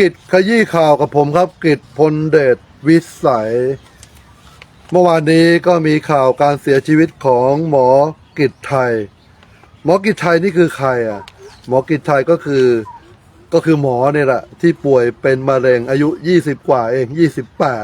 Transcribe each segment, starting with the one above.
กิจขยี้ข่าวกับผมครับ กิจพลเดชวิสัย เมื่อวานนี้ก็มีข่าวการเสียชีวิตของหมอกิจไทย หมอกิจไทยนี่คือใครอะ หมอกิจไทยก็คือก็คือหมอเนี่ยแหละที่ป่วยเป็นมะเร็งอายุ 20 กว่าเอง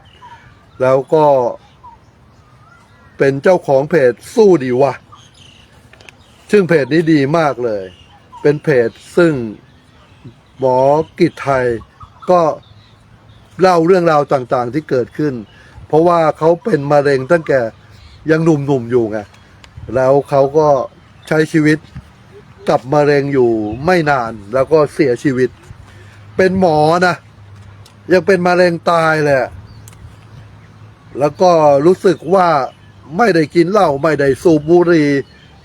28 แล้วก็เป็นเจ้าของเพจสู้ดีวะ ซึ่งเพจนี้ดีมากเลย เป็นเพจซึ่งหมอกิจไทย ก็เล่าเรื่องราวต่างๆที่เกิดขึ้น เพราะว่าเขาเป็นมะเร็งตั้งแต่ยังหนุ่มๆอยู่ไงแล้วเขาก็ใช้ชีวิตกับมะเร็งอยู่ไม่นานแล้วก็เสียชีวิต เป็นหมอนะยังเป็นมะเร็งตายเลยอะแล้วก็รู้สึกว่าไม่ได้กินเหล้าไม่ได้สูบบุหรี่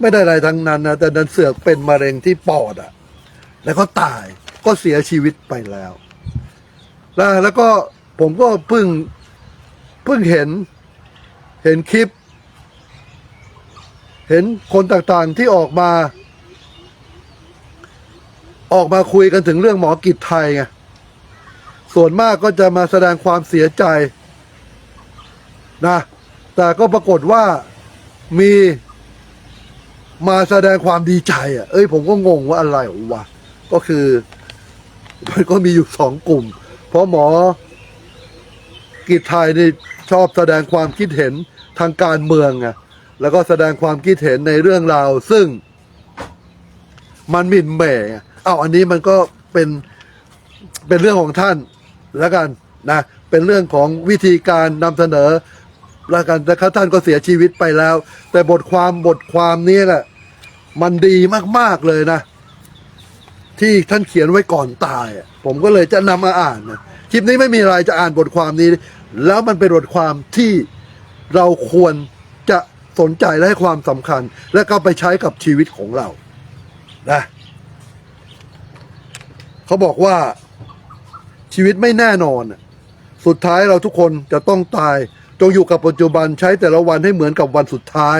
ไม่ได้อะไรทั้งนั้นนะแต่ดันเสือกเป็นมะเร็งที่ปอดอะ แล้วก็ตายก็เสียชีวิตไปแล้ว แล้วแล้วก็ผมก็เพิ่งเพิ่งเห็นเห็นคลิป เห็นคนต่างๆที่ออกมา ออกมาคุยกันถึงเรื่องหมอกิจไทยไงส่วนมากก็จะมาแสดงความเสียใจนะแต่ก็ปรากฏว่ามีมาแสดงความดีใจอะ เอ้ยผมก็งงว่าอะไรวะ ก็คือ มันก็มีอยู่สองกลุ่ม เพราะหมอกิจไทยนี่ชอบแสดงความคิดเห็นทางการเมืองไงแล้วก็แสดงความคิดเห็นในเรื่องราวซึ่งมันหมิ่นแหม่ไงเอ้าอันนี้มันก็เป็นเป็นเรื่องของท่านแล้วกันนะเป็นเรื่องของวิธีการนำเสนอแล้วกันแต่ท่านก็เสียชีวิตไปแล้ว แต่บทความบทความนี้แหละมันดีมากๆเลยนะ ที่ท่านเขียนไว้ก่อนตายอะผมก็เลยจะนำมาอ่านนะคลิปนี้ไม่มีอะไรจะอ่านบทความนี้ แล้วมันเป็นบทความที่เราควรจะสนใจและให้ความสำคัญ และก็ไปใช้กับชีวิตของเรานะเขาบอกว่าชีวิตไม่แน่นอนอะสุดท้ายเราทุกคนจะต้องตาย จงอยู่กับปัจจุบันใช้แต่ละวันให้เหมือนกับวันสุดท้าย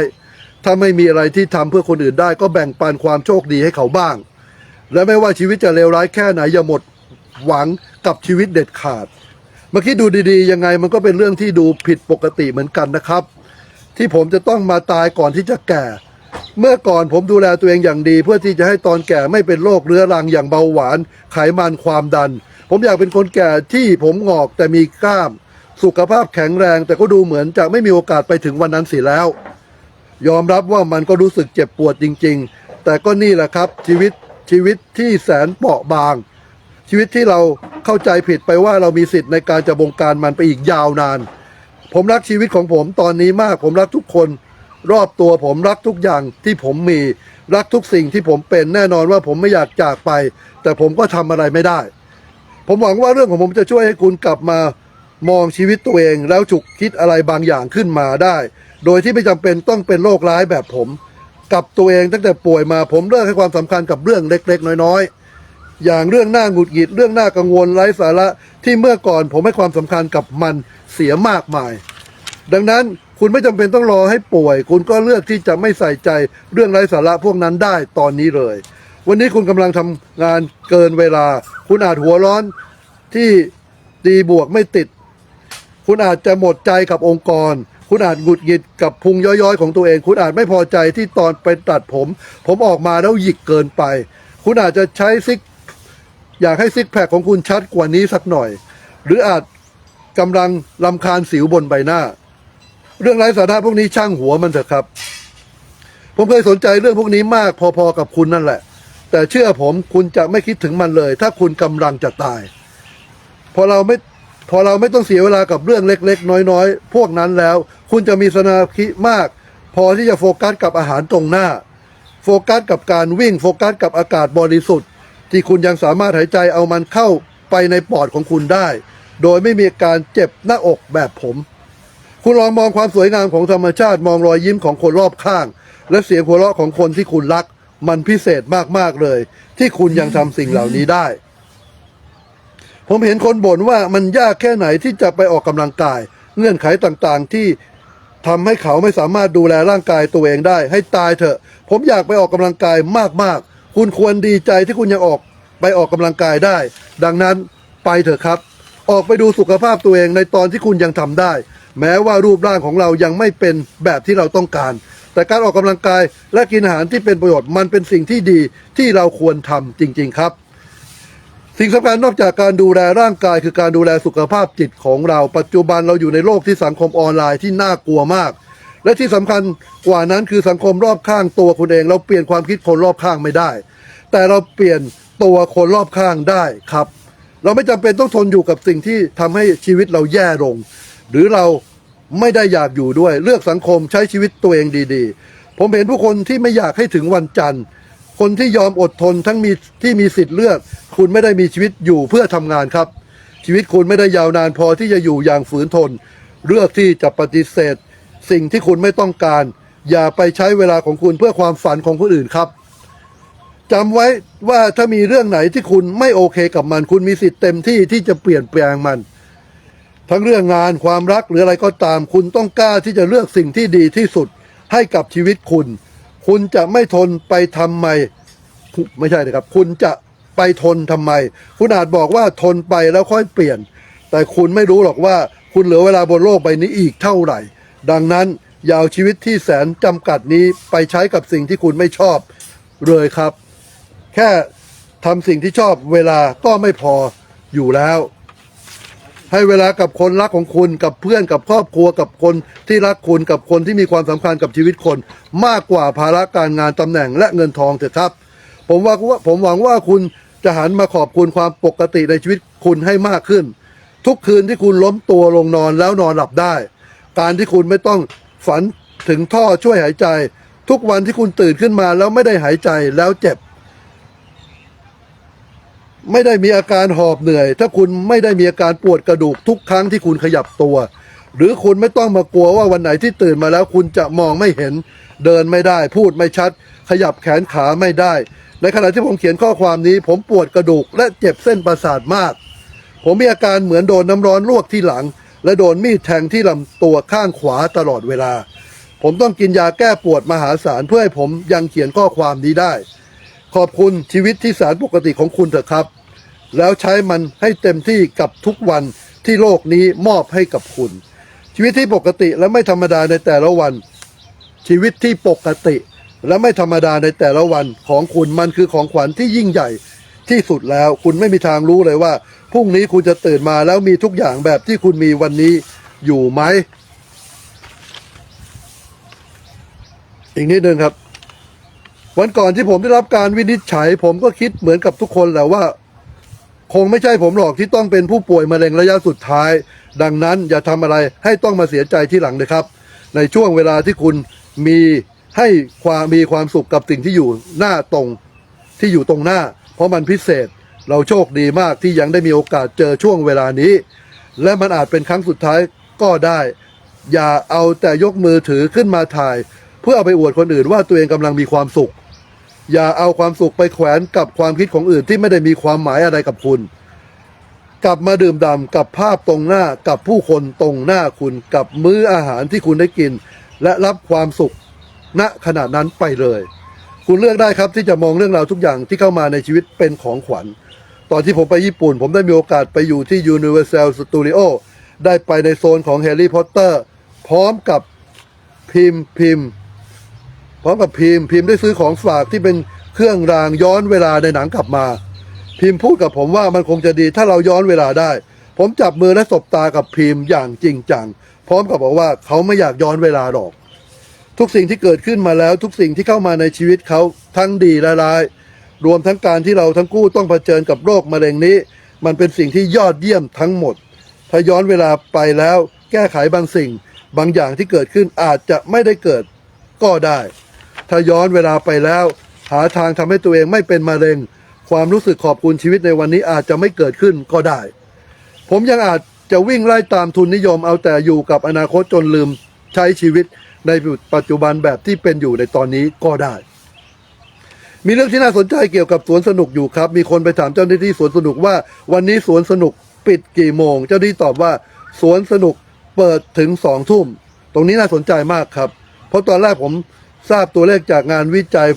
ถ้าไม่มีอะไรที่ทำเพื่อคนอื่นได้ก็แบ่งปันความโชคดีให้เขาบ้าง และไม่ว่าชีวิตจะเลวร้ายแค่ไหนอย่าหมดหวังกับชีวิตเด็ดขาด เมื่อกี้ดูดีๆ ยังไงมันก็เป็นเรื่องที่ดูผิดปกติเหมือนกันนะครับ ที่ผมจะต้องมาตายก่อนที่จะแก่ เมื่อก่อนผมดูแลตัวเองอย่างดี เพื่อที่จะให้ตอนแก่ไม่เป็นโรคเรื้อรังอย่างเบาหวาน ไขมันความดัน ผมอยากเป็นคนแก่ที่ผมงอกแต่มีกล้าม สุขภาพแข็งแรง แต่ก็ดูเหมือนจะไม่มีโอกาสไปถึงวันนั้นเสียแล้ว ยอมรับว่ามันก็รู้สึกเจ็บปวดจริง ๆ แต่ก็นี่แหละครับชีวิต ชีวิตที่แสนเปราะบาง ชีวิตที่เราเข้าใจผิดไปว่าเรามีสิทธิ์ในการจะบงการมันไปอีกยาวนาน ผมรักชีวิตของผมตอนนี้มาก ผมรักทุกคน รอบตัวผมรักทุกอย่างที่ผมมีรักทุกสิ่งที่ผมเป็นแน่นอนว่าผมไม่อยากจากไป แต่ผมก็ทำอะไรไม่ได้ ผมหวังว่าเรื่องของผมจะช่วยให้คุณกลับมามองชีวิตตัวเองแล้วฉุกคิดอะไรบางอย่างขึ้นมาได้ โดยที่ไม่จำเป็นต้องเป็นโรคร้ายแบบผม กับตัวเองตั้งแต่ป่วยมาผมเลิกให้ความสำคัญกับเรื่องเล็ก ๆ น้อยๆ อย่างเรื่องหน้าหงุดหงิดเรื่องหน้ากังวลไร้สาระที่เมื่อก่อนผมให้ความสำคัญกับมันเสียมากมาย ดังนั้นคุณไม่จำเป็นต้องรอให้ป่วย คุณก็เลือกที่จะไม่ใส่ใจเรื่องไร้สาระพวกนั้นได้ตอนนี้เลย วันนี้คุณกำลังทำงานเกินเวลา คุณอาจหัวร้อนที่ตีบวกไม่ติด คุณอาจจะหมดใจกับองค์กร คุณอาจหงุดหงิดกับพุงย้อยๆ ของตัวเอง คุณอาจไม่พอใจที่ตอนไปตัดผม ผมออกมาแล้วหยิกเกินไป คุณอาจจะใช้ซิก อยากให้ซิกแพคของคุณชัดกว่านี้สักหน่อย หรืออาจกำลังลำคาญสิวบนใบหน้า เรื่องไร้สาระพวกนี้ช่างหัวมันเถอะครับ ผมเคยสนใจเรื่องพวกนี้มากพอๆกับคุณนั่นแหละ แต่เชื่อผมคุณจะไม่คิดถึงมันเลย ถ้าคุณกำลังจะตาย พอเราไม่ พอเราไม่ต้องเสียเวลากับเรื่องเล็กๆ น้อยๆ พวกนั้นแล้ว คุณจะมีสมาธิมาก พอที่จะโฟกัสกับอาหารตรงหน้า โฟกัสกับการวิ่งโฟกัสกับอากาศบริสุทธิ์ ที่คุณยังสามารถหายใจเอามันเข้าไปในปอดของคุณได้ โดยไม่มีการเจ็บหน้าอกแบบผม คุณลองมองความสวยงามของธรรมชาติมองรอยยิ้มของคนรอบข้าง และเสียงหัวเราะของคนที่คุณรัก มันพิเศษมากๆเลย ที่คุณยังทำสิ่งเหล่านี้ได้ ผมเห็นคนบ่นว่ามันยากแค่ไหนที่จะไปออกกำลังกาย เงื่อนไขต่างๆที่ทำให้เขาไม่สามารถดูแลร่างกายตัวเองได้ ให้ตายเถอะ ผมอยากไปออกกำลังกายมากๆ คุณควรดีใจที่คุณยังออกไปออกกำลังกายได้ ดังนั้นไปเถอะครับ ออกไปดูสุขภาพตัวเองในตอนที่คุณยังทำได้ แม้ว่ารูปร่างของเรายังไม่เป็นแบบที่เราต้องการ แต่การออกกำลังกายและกินอาหารที่เป็นประโยชน์มันเป็นสิ่งที่ดีที่เราควรทำจริง ๆ ครับ สิ่งสำคัญนอกจากการดูแลร่างกายคือการดูแลสุขภาพจิตของเรา ปัจจุบันเราอยู่ในโลกที่สังคมออนไลน์ที่น่ากลัวมาก และที่สำคัญกว่านั้นคือสังคมรอบข้างตัวคุณเอง เราเปลี่ยนความคิดคนรอบข้างไม่ได้ แต่เราเปลี่ยนตัวคนรอบข้างได้ครับ เราไม่จำเป็นต้องทนอยู่กับสิ่งที่ทำให้ชีวิตเราแย่ลง หรือเราไม่ได้อยากอยู่ด้วย เลือกสังคมใช้ชีวิตตัวเองดี ๆ ผมเห็นผู้คนที่ไม่อยากให้ถึงวันจันทร์ คนที่ยอมอดทนทั้งมีที่มีสิทธิ์เลือก คุณไม่ได้มีชีวิตอยู่เพื่อทำงานครับ ชีวิตคุณไม่ได้ยาวนานพอที่จะอยู่อย่างฝืนทน เลือกที่จะปฏิเสธ สิ่งที่คุณไม่ต้องการ อย่าไปใช้เวลาของคุณเพื่อความฝันของคนอื่นครับจำไว้ว่าถ้ามีเรื่องไหนที่คุณไม่โอเคกับมัน คุณมีสิทธิ์เต็มที่ที่จะเปลี่ยนแปลงมัน ทั้งเรื่องงานความรักหรืออะไรก็ตาม คุณต้องกล้าที่จะเลือกสิ่งที่ดีที่สุดให้กับชีวิตคุณ คุณจะไม่ทนไปทำไม ไม่ใช่นะครับ คุณจะไปทนทำไม คุณอาจบอกว่าทนไปแล้วค่อยเปลี่ยน แต่คุณไม่รู้หรอกว่าคุณเหลือเวลาบนโลกใบนี้อีกเท่าไหร่ ดังนั้นอย่าเอาชีวิตที่แสนจำกัดนี้ไปใช้กับสิ่งที่คุณไม่ชอบเลยครับ แค่ทำสิ่งที่ชอบเวลาก็ไม่พออยู่แล้ว ให้เวลากับคนรักของคุณกับเพื่อนกับครอบครัวกับคนที่รักคุณกับคนที่มีความสำคัญกับชีวิตคน มากกว่าภาระการงานตำแหน่งและเงินทองเถอะครับ ผมว่าผมหวังว่าคุณจะหันมาขอบคุณความปกติในชีวิตคุณให้มากขึ้น ทุกคืนที่คุณล้มตัวลงนอนแล้วนอนหลับได้ การที่คุณไม่ต้องฝันถึงท่อช่วยหายใจ ทุกวันที่คุณตื่นขึ้นมาแล้วไม่ได้หายใจแล้วเจ็บ ไม่ได้มีอาการหอบเหนื่อย ถ้าคุณไม่ได้มีอาการปวดกระดูกทุกครั้งที่คุณขยับตัว หรือคุณไม่ต้องมากลัวว่าวันไหนที่ตื่นมาแล้ว คุณจะมองไม่เห็น เดินไม่ได้ พูดไม่ชัด ขยับแขนขาไม่ได้ ในขณะที่ผมเขียนข้อความนี้ ผมปวดกระดูกและเจ็บเส้นประสาทมาก ผมมีอาการเหมือนโดนน้ำร้อนลวกที่หลัง และโดนมีดแทงที่ลำตัวข้างขวาตลอดเวลา ผมต้องกินยาแก้ปวดมหาศาลเพื่อให้ผมยังเขียนข้อความนี้ได้ ขอบคุณชีวิตที่แสนปกติของคุณเถอะครับ แล้วใช้มันให้เต็มที่กับทุกวันที่โลกนี้มอบให้กับคุณ ชีวิตที่ปกติและไม่ธรรมดาในแต่ละวัน ชีวิตที่ปกติ และไม่ธรรมดาในแต่ละวันของคุณมันคือของขวัญที่ยิ่งใหญ่ที่สุดแล้วคุณไม่มีทางรู้เลยว่าพรุ่งนี้คุณจะตื่นมาแล้วมีทุกอย่างแบบที่คุณมีวันนี้อยู่ไหม อีกนิดนึงครับ วันก่อนที่ผมได้รับการวินิจฉัย ผมก็คิดเหมือนกับทุกคนแหละว่า คงไม่ใช่ผมหรอกที่ต้องเป็นผู้ป่วยมะเร็งระยะสุดท้าย ดังนั้นอย่าทำอะไรให้ต้องมาเสียใจที่หลังเลยครับ ในช่วงเวลาที่คุณมีให้ความมีความสุขกับสิ่งที่อยู่หน้าตรงที่อยู่ตรงหน้า เพราะมันพิเศษเราโชคดีมากที่ยังได้มีโอกาสเจอช่วงเวลานี้ และมันอาจเป็นครั้งสุดท้ายก็ได้ อย่าเอาแต่ยกมือถือขึ้นมาถ่าย เพื่อเอาไปอวดคนอื่นว่าตัวเองกำลังมีความสุข อย่าเอาความสุขไปแขวนกับความคิดของอื่นที่ไม่ได้มีความหมายอะไรกับคุณ กลับมาดื่มด่ำกับภาพตรงหน้ากับผู้คนตรงหน้าคุณกับมื้ออาหารที่คุณได้กิน และรับความสุขณขณะนั้นไปเลย คุณเลือกได้ครับที่จะมองเรื่องราวทุกอย่างที่เข้ามาในชีวิตเป็นของขวัญ ตอนที่ผมไปญี่ปุ่น ผมได้มีโอกาสไปอยู่ที่ Universal Studio ได้ไปในโซนของแฮร์รี่พอตเตอร์พร้อมกับพิมพ์พิมพ์ พร้อมกับพิมพ์พิมพ์ได้ซื้อของฝากที่เป็นเครื่องรางย้อนเวลาในหนังกลับมา พิมพ์พูดกับผมว่ามันคงจะดีถ้าเราย้อนเวลาได้ ผมจับมือและสบตากับพิมพ์อย่างจริงจังพร้อมกับบอกว่าเขาไม่อยากย้อนเวลาหรอก ทุกสิ่งที่เกิดขึ้นมาแล้วทุกสิ่งที่เข้ามาในชีวิตเขาทั้งดีและร้าย รวมทั้งการที่เราทั้งคู่ต้องเผชิญกับโรคมะเร็งนี้ มันเป็นสิ่งที่ยอดเยี่ยมทั้งหมด ถ้าย้อนเวลาไปแล้ว แก้ไขบางสิ่ง บางอย่างที่เกิดขึ้นอาจจะไม่ได้เกิดก็ได้ ถ้าย้อนเวลาไปแล้ว หาทางทำให้ตัวเองไม่เป็นมะเร็ง ความรู้สึกขอบคุณชีวิตในวันนี้อาจจะไม่เกิดขึ้นก็ได้ ผมยังอาจจะวิ่งไล่ตามทุนนิยมเอาแต่อยู่กับอนาคตจนลืมใช้ชีวิตในปัจจุบันแบบที่เป็นอยู่ในตอนนี้ก็ได้ มีเรื่องที่น่าสนใจเกี่ยวกับสวนสนุกอยู่ครับ มีคนไปถามเจ้าหน้าที่สวนสนุกว่า วันนี้สวนสนุกปิดกี่โมง เจ้าหน้าที่ตอบว่าสวนสนุกเปิดถึงสองทุ่ม ตรงนี้น่าสนใจมากครับ เพราะตอนแรกผม ทราบตัวเลขจากงานวิจัย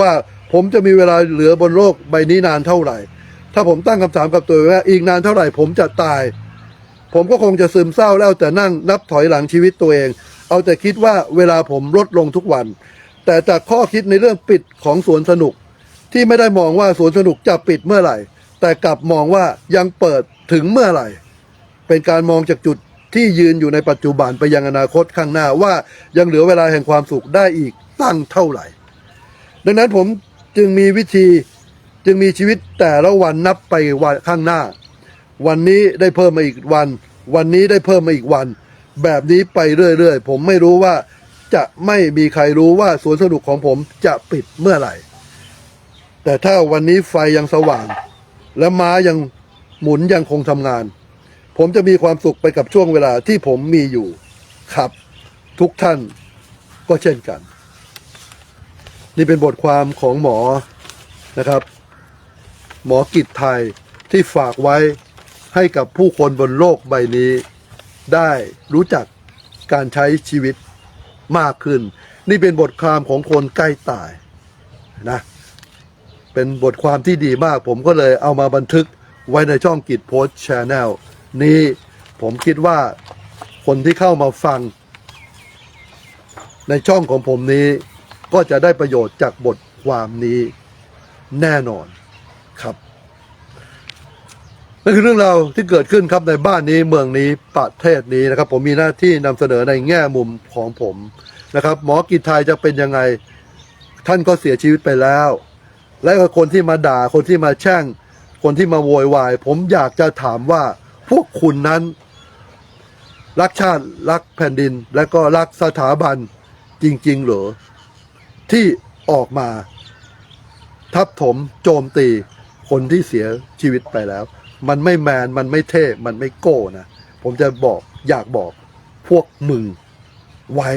ว่าผมจะมีเวลาเหลือบนโลกใบนี้นานเท่าไหร่ ถ้าผมตั้งคำถามกับตัวเองว่าอีกนานเท่าไหร่ ผมจะตาย ผมก็คงจะซึมเศร้าแล้วแต่นั่งนับถอยหลังชีวิตตัวเอง เอาแต่คิดว่าเวลาผมลดลงทุกวัน แต่จากข้อคิดในเรื่องปิดของสวนสนุก ที่ไม่ได้มองว่าสวนสนุกจะปิดเมื่อไหร่ แต่กลับมองว่ายังเปิดถึงเมื่อไหร่ เป็นการมองจากจุด ที่ยืนอยู่ในปัจจุบันไปยังอนาคตข้างหน้าว่ายังเหลือเวลาแห่งความสุขได้อีกตั้งเท่าไหร่ ดังนั้นผมจึงมีวิธีจึงมีชีวิตแต่ละวันนับไปวันข้างหน้า วันนี้ได้เพิ่มมาอีกวัน วันนี้ได้เพิ่มมาอีกวัน แบบนี้ไปเรื่อยๆ ผมไม่รู้ว่าจะไม่มีใครรู้ว่าสวนสนุกของผมจะปิดเมื่อไหร่ แต่ถ้าวันนี้ไฟยังสว่าง และม้ายังหมุนยังคงทำงาน ผมจะมีความสุขไปกับช่วงเวลาที่ผมมีอยู่ครับ ทุกท่านก็เช่นกัน นี่เป็นบทความของหมอนะครับ หมอกิจไทยที่ฝากไว้ให้กับผู้คนบนโลกใบนี้ ได้รู้จักการใช้ชีวิตมากขึ้น นี่เป็นบทความของคนใกล้ตายนะเป็นบทความที่ดีมากผมก็เลยเอามาบันทึกไว้ในช่องกิจโพสต์ชแนล นี้ผมคิดว่าคนที่เข้ามาฟัง ในช่องของผมนี้ ก็จะได้ประโยชน์จากบทความนี้แน่นอนครับนั่นคือเรื่องราวที่เกิดขึ้นครับในบ้านนี้เมืองนี้ประเทศนี้นะครับ ผมมีหน้าที่นำเสนอในแง่มุมของผมนะครับ หมอกิจไทยจะเป็นยังไงท่านก็เสียชีวิตไปแล้ว และก็คนที่มาด่าคนที่มาแช่ง คนที่มาโวยวาย ผมอยากจะถามว่า พวกคุณนั้น รักชาติรักแผ่นดิน และก็รักสถาบันจริงๆเหรอที่ออกมา ทับถมโจมตีคนที่เสียชีวิตไปแล้ว มันไม่แมน มันไม่เท่ มันไม่โก้นะ ผมจะบอกอยากบอกพวกมึงไว้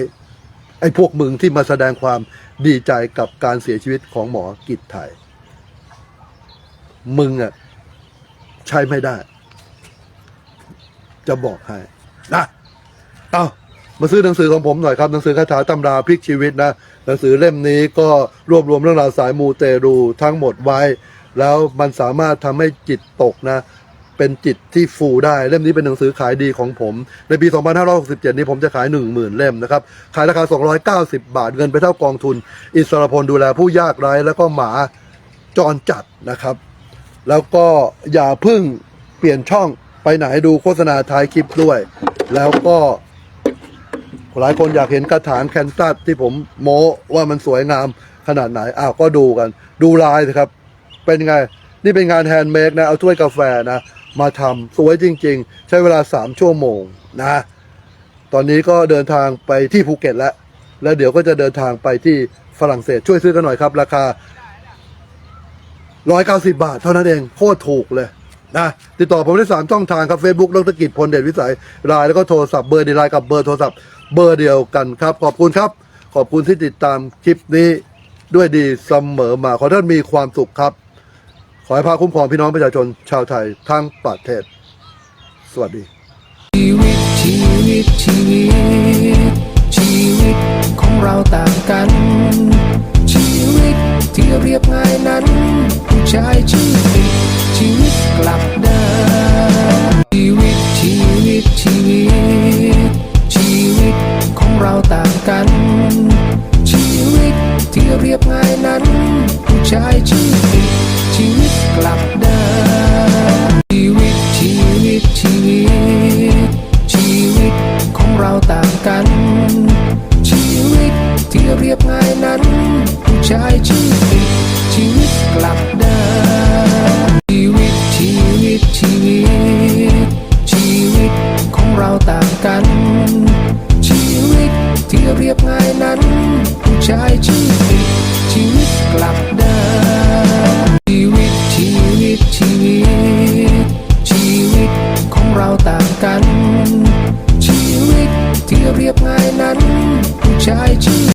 ไอ้พวกมึงที่มาแสดงความดีใจกับการเสียชีวิตของหมอกิจไทย มึงอะใช้ไม่ได้ จะบอกให้นะเอามาซื้อหนังสือของผมหน่อยครับหนังสือคาถาตำราพลิกชีวิตนะหนังสือเล่มนี้ก็รวบรวมเรื่องราวสายมูเตรูทั้งหมดไว้ แล้วมันสามารถทำให้จิตตกนะเป็นจิตที่ฟูได้เล่มนี้เป็นหนังสือขายดีของผม ในปี 2567 นี้ผมจะขาย 10,000 เล่มนะครับ ขายราคา 290 บาทเงินไปเท่ากองทุน อิสรพลดูแลผู้ยากไร้ แล้วก็หมาจรจัดนะครับ แล้วก็อย่าพึ่งเปลี่ยนช่อง ไปไหนดูโฆษณาท้ายคลิปด้วย แล้วก็หลายคนอยากเห็นกระถางแคนตัสที่ผมโม้ว่ามันสวยงามขนาดไหน อ้าวก็ดูกัน ดูลายสิครับ เป็นไง นี่เป็นงานแฮนด์เมดนะ เอาถ้วยกาแฟนะ มาทำสวยจริง ๆ ใช้เวลาสามชั่วโมงนะ ตอนนี้ก็เดินทางไปที่ภูเก็ตแล้ว แล้วเดี๋ยวก็จะเดินทางไปที่ฝรั่งเศสช่วยซื้อกันหน่อยครับ ราคาร้อยเก้าสิบาทเท่านั้นเอง โคตรถูกเลย นะติดต่อผมได้สามช่องทางครับ Facebook ดรกิจพลเดชวิสัยไลน์แล้วก็โทรศัพท์เบอร์ดีไลน์กับเบอร์โทรศัพท์เบอร์เดียวกันครับ ขอบคุณครับ ขอบคุณที่ติดตามคลิปนี้ด้วยดีเสมอมา ขอท่านมีความสุขครับ ขอให้พระคุ้มครองพี่น้องประชาชนชาวไทยทั้งประเทศ สวัสดีชีวิตชีวิตชีวิตชีวิตของเราต่างกัน ชีวิตที่เรียบง่ายนั้นผู้ชายชื่อผิด ชีวิตกลับด้านชีวิตชีวิตชีวิต ชีวิตของเราต่างกัน ชีวิตที่เรียบง่ายนั้น ผู้ชายชื่อผิดชีวิตกลับด้านชีวิตชีวิตชีวิต ชีวิตของเราต่างกัน ชีวิตที่เรียบง่ายนั้น ผู้ชายชื่อผิดชีวิตกลับ